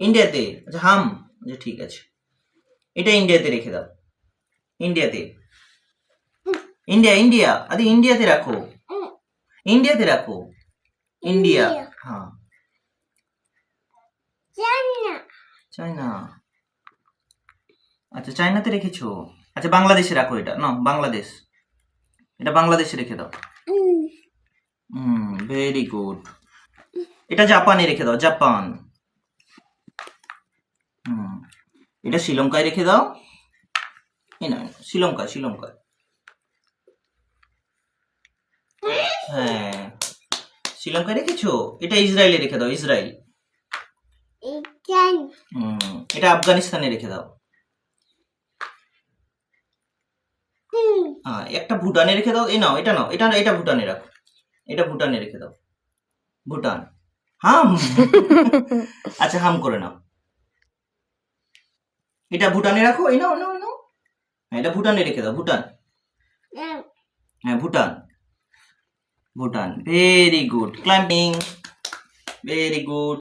ইন্ডিয়াতে আচ্ছা হাম আচ্ছা ঠিক আছে। এটা ইন্ডিয়াতে রেখে দাও। ইন্ডিয়াতে। ইন্ডিয়া ইন্ডিয়া আরে ইন্ডিয়াতে রাখো। ইন্ডিয়াতে রাখো। ইন্ডিয়া। হ্যাঁ। চায়না। চায়না। আচ্ছা চায়নাতে রেখেছো? আচ্ছা বাংলাদেশে রাখো এটা। না বাংলাদেশ। এটা বাংলাদেশে রেখে দাও। হুম ভেরি গুড এটা জাপানে রেখে দাও জাপান হুম এটা শ্রীলঙ্কায় রেখে দাও। এই না শ্রীলঙ্কা শ্রীলঙ্কা হ্যাঁ শ্রীলঙ্কায় রেখেছো? এটা ইসরায়েলে রেখে দাও ইসরায়েল। এটা আফগানিস্তানে রেখে দাও। হ্যাঁ একটা ভুটানে রেখে দাও। এই নাও এটা নাও এটা এটা ভুটানে রাখো। এটা ভুটানে রেখে দাও। ভুটান। হাম! আচ্ছা হাম করে নাও। এটা ভুটানে রাখো? এই নাও নাও নাও। হ্যাঁ এটা ভুটানে রেখে দাও ভুটান। হ্যাঁ Bhutan. Bhutan very good clapping very good